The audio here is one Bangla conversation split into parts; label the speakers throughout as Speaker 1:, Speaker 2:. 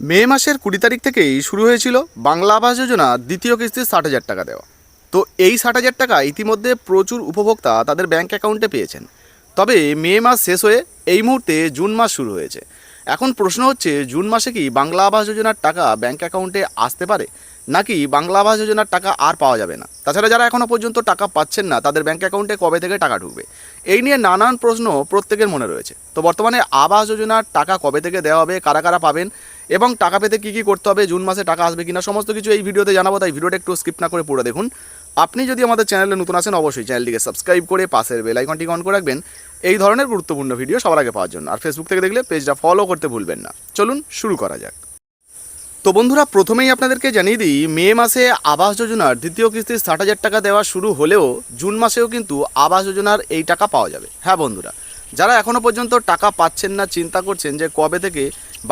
Speaker 1: মে মাসের কুড়ি তারিখ থেকেই শুরু হয়েছিল বাংলা আবাস যোজনা দ্বিতীয় কিস্তি ষাট হাজার টাকা দেওয়া। তো এই ষাট হাজার টাকা ইতিমধ্যে প্রচুর উপভোক্তা তাদের ব্যাংক অ্যাকাউন্টে পেয়েছেন। তবে মে মাস শেষ হয়ে এই মুহূর্তে জুন মাস শুরু হয়েছে। এখন প্রশ্ন হচ্ছে, জুন মাসে কি বাংলা আবাস যোজনার টাকা ব্যাংক অ্যাকাউন্টে আসতে পারে? নাকি বাংলা আবাস যোজনার টাকা আর পাওয়া যাবে না? তাছাড়া যারা এখনও পর্যন্ত টাকা পাচ্ছেন না, তাদের ব্যাংক অ্যাকাউন্টে কবে থেকে টাকা ঢুকবে? এই নিয়ে নানান প্রশ্ন প্রত্যেকের মনে রয়েছে। তো বর্তমানে আবাস যোজনার টাকা কবে থেকে দেওয়া হবে, কারা কারা পাবেন এবং টাকা পেতে কী কী করতে হবে, জুন মাসে টাকা আসবে কিনা, সমস্ত কিছু এই ভিডিওতে জানাব, তাই ভিডিওটা একটু স্কিপ না করে পুরো দেখুন। আপনি যদি আমাদের চ্যানেলে নতুন আসেন অবশ্যই চ্যানেলটিকে সাবস্ক্রাইব করে পাশের বেল আইকনটি অন করে রাখবেন। এই ধরনের গুরুত্বপূর্ণ ভিডিও সবার আগে পাওয়ার জন্য। আর ফেসবুক থেকে দেখলে পেজটা ফলো করতে ভুলবেন না। চলুন শুরু করা যাক। তো বন্ধুরা, প্রথমেই আপনাদেরকে জানিয়ে দিই, মে মাসে আবাস যোজনার দ্বিতীয় কিস্তির ষাট হাজার টাকা দেওয়া শুরু হলেও জুন মাসেও কিন্তু আবাস যোজনার এই টাকা পাওয়া যাবে। হ্যাঁ বন্ধুরা যারা এখনও পর্যন্ত টাকা পাচ্ছেন না, চিন্তা করছেন যে কবে থেকে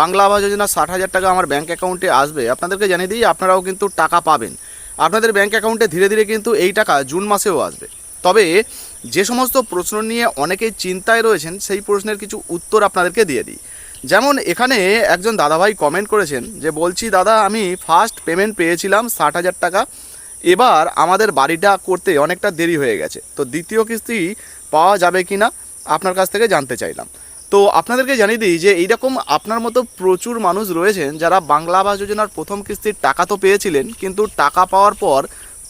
Speaker 1: বাংলা আবাস যোজনা ষাট হাজার টাকা আমার ব্যাঙ্ক অ্যাকাউন্টে আসবে, আপনাদেরকে জানিয়ে দিই, আপনারাও কিন্তু টাকা পাবেন। আপনাদের ব্যাঙ্ক অ্যাকাউন্টে ধীরে ধীরে কিন্তু এই টাকা জুন মাসেও আসবে। তবে যে সমস্ত প্রশ্ন নিয়ে অনেকেই চিন্তায় রয়েছেন, সেই প্রশ্নের কিছু উত্তর আপনাদেরকে দিয়ে দিই। যেমন এখানে একজন দাদাভাই কমেন্ট করেছেন যে, বলছি দাদা, আমি ফার্স্ট পেমেন্ট পেয়েছিলাম ষাট হাজার টাকা। এবার আমাদের বাড়িটা করতে অনেকটা দেরি হয়ে গেছে। তো দ্বিতীয় কিস্তি পাওয়া যাবে কি না আপনার কাছ থেকে জানতে চাইলাম। তো আপনাদেরকে জানিয়ে দিই যে এইরকম আপনার মতো প্রচুর মানুষ রয়েছেন যারা বাংলা আবাস যোজনার প্রথম কিস্তির টাকা তো পেয়েছিলেন, কিন্তু টাকা পাওয়ার পর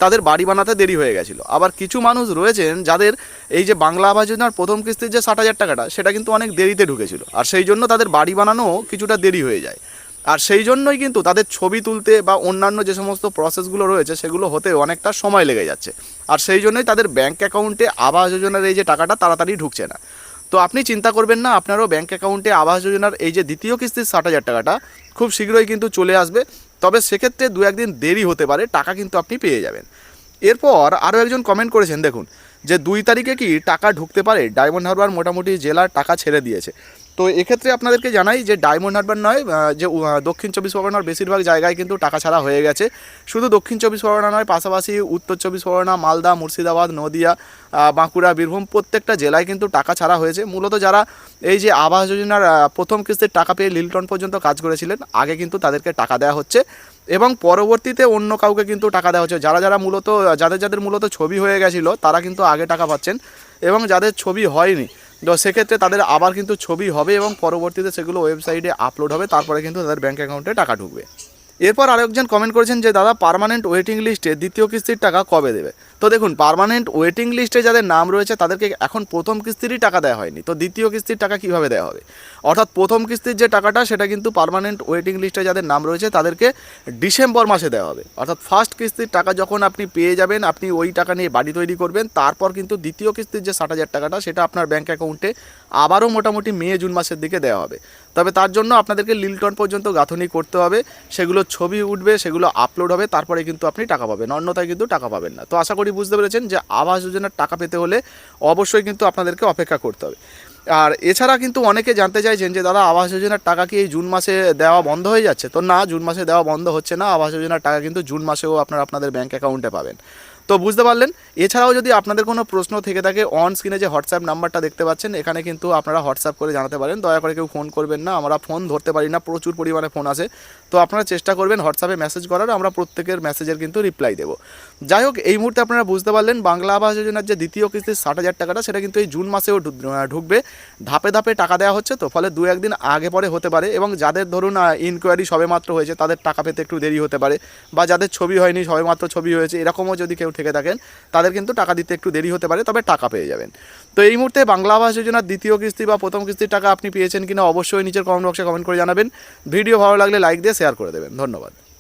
Speaker 1: তাদের বাড়ি বানাতে দেরি হয়ে গেছিল। আবার কিছু মানুষ রয়েছেন যাদের এই যে বাংলা আবাস যোজনার প্রথম কিস্তির যে ষাট হাজার টাকাটা, সেটা কিন্তু অনেক দেরিতে ঢুকেছিল। আর সেই জন্য তাদের বাড়ি বানানো কিছুটা দেরি হয়ে যায়। আর সেই জন্যই কিন্তু তাদের ছবি তুলতে বা অন্যান্য যে সমস্ত প্রসেসগুলো রয়েছে, সেগুলো হতে অনেকটা সময় লেগে যাচ্ছে। আর সেই জন্যই তাদের ব্যাঙ্ক অ্যাকাউন্টে আবাস যোজনার এই যে টাকাটা তাড়াতাড়ি ঢুকছে না। তো আপনি চিন্তা করবেন না, আপনারও ব্যাঙ্ক অ্যাকাউন্টে আবাস যোজনার এই যে দ্বিতীয় কিস্তির ষাট হাজার টাকাটা খুব শীঘ্রই কিন্তু চলে আসবে। তবে সেক্ষেত্রে দু একদিন দেরি হতে পারে, টাকা কিন্তু আপনি পেয়ে যাবেন। এরপর আরও একজন কমেন্ট করেছেন, দেখুন যে দুই তারিখে কি টাকা ঢুকতে পারে? ডায়মন্ড হারবার মোটামুটি জেলার টাকা ছেড়ে দিয়েছে। তো এক্ষেত্রে আপনাদেরকে জানাই যে ডায়মন্ড হারবার নয় যে দক্ষিণ চব্বিশ পরগনার বেশিরভাগ জায়গায় কিন্তু টাকা ছাড়া হয়ে গেছে। শুধু দক্ষিণ চব্বিশ পরগনা নয়, পাশাপাশি উত্তর চব্বিশ পরগনা, মালদা, মুর্শিদাবাদ, নদিয়া বাঁকুড়া, বীরভূম প্রত্যেকটা জেলায় কিন্তু টাকা ছাড়া হয়েছে। মূলত যারা এই যে আবাস যোজনার প্রথম কিস্তির টাকা পেয়ে লিলটন পর্যন্ত কাজ করেছিলেন, আগে কিন্তু তাদেরকে টাকা দেওয়া হচ্ছে। এবং পরবর্তীতে অন্য কাউকে কিন্তু টাকা দেওয়া হচ্ছে। যারা যারা মূলত, যাদের যাদের মূলত ছবি হয়ে গেছিল, তারা কিন্তু আগে টাকা পাচ্ছেন এবং যাদের ছবি হয়নি, তো সেক্ষেত্রে তাদের আবার কিন্তু ছবি হবে এবং পরবর্তীতে সেগুলো ওয়েবসাইটে আপলোড হবে, তারপরে কিন্তু তাদের ব্যাঙ্ক অ্যাকাউন্টে টাকা ঢুকবে। এরপর আরেকজন কমেন্ট করেছেন যে, দাদা পার্মানেন্ট ওয়েটিং লিস্টে দ্বিতীয় কিস্তির টাকা কবে দেবে? তো দেখুন পারমানেন্ট ওয়েটিং লিস্টে যাদের নাম রয়েছে, তাদেরকে এখন প্রথম কিস্তিরই টাকা দেওয়া হয়নি। তো দ্বিতীয় কিস্তির টাকা কীভাবে দেওয়া হবে? অর্থাৎ প্রথম কিস্তির যে টাকাটা, সেটা কিন্তু পারমানেন্ট ওয়েটিং লিস্টে যাদের নাম রয়েছে, তাদেরকে ডিসেম্বর মাসে দেওয়া হবে। অর্থাৎ ফার্স্ট কিস্তির টাকা যখন আপনি পেয়ে যাবেন, আপনি ওই টাকা নিয়ে বাড়ি তৈরি করবেন, তারপর কিন্তু দ্বিতীয় কিস্তির যে ষাট হাজার টাকাটা, সেটা আপনার ব্যাঙ্ক অ্যাকাউন্টে আবারও মোটামুটি মে, জুন মাসের দিকে দেওয়া হবে। তবে তার জন্য আপনাদেরকে লিলটন পর্যন্ত গাঁথনি করতে হবে, সেগুলো ছবি উঠবে, সেগুলো আপলোড হবে, তারপরে কিন্তু আপনি টাকা পাবেন। অন্যথায় কিন্তু টাকা পাবেন না। তো আশা করি বুঝতে পেরেছেন যে আবাস যোজনার টাকা পেতে হলে অবশ্যই কিন্তু আপনাদেরকে অপেক্ষা করতে হবে। আর এছাড়া কিন্তু অনেকে জানতে চাইছেন যে, দাদা, আবাস যোজনার টাকা কি এই জুন মাসে দেওয়া বন্ধ হয়ে যাচ্ছে? তো না, জুন মাসে দেওয়া বন্ধ হচ্ছে না। আবাস যোজনার টাকা কিন্তু জুন মাসেও আপনারা আপনাদের ব্যাঙ্ক অ্যাকাউন্টে পাবেন। তো বুঝতে পারলেন? এছাড়াও যদি আপনাদের কোনো প্রশ্ন থেকে থাকে অন স্ক্রিনে যে হোয়াটসঅ্যাপ নাম্বারটা দেখতে পাচ্ছেন, এখানে কিন্তু আপনারা হোয়াটসঅ্যাপ করে জানাতে পারেন। দয়া করে কেউ ফোন করবেন না, আমরা ফোন ধরতে পারি না, প্রচুর পরিমাণে ফোন আসে তো আপনারা চেষ্টা করবেন হোয়াটসঅ্যাপে মেসেজ করার, আমরা প্রত্যেকের মেসেজের কিন্তু রিপ্লাই দেবো। যাই হোক, এই মুহূর্তে আপনারা বুঝতে পারলেন, বাংলা আবাস যোজনার যে দ্বিতীয় কিস্তির ষাট হাজার টাকাটা, সেটা কিন্তু এই জুন মাসেও ঢুকবে। ধাপে ধাপে টাকা দেওয়া হচ্ছে, তো ফলে দু একদিন আগে পরে হতে পারে এবং যাদের ধরুন ইনকোয়ারি সবেমাত্র হয়েছে, তাদের টাকা পেতে একটু দেরি হতে পারে বা যাদের ছবি হয়নি, সবেমাত্র ছবি হয়েছে, এরকমও যদি কেউ থেকে থাকেন, তাদের কিন্তু টাকা দিতে একটু দেরি হতে পারে, তবে টাকা পেয়ে যাবেন। তো এই মুহূর্তে বাংলা আবাস যোজনার দ্বিতীয় কিস্তি বা প্রথম কিস্তির টাকা আপনি পেয়েছেন কিনা অবশ্যই নিচের কমেন্ট বক্সে কমেন্ট করে জানাবেন। ভিডিও ভালো লাগলে লাইক দিয়ে শেয়ার করে দেবেন। ধন্যবাদ।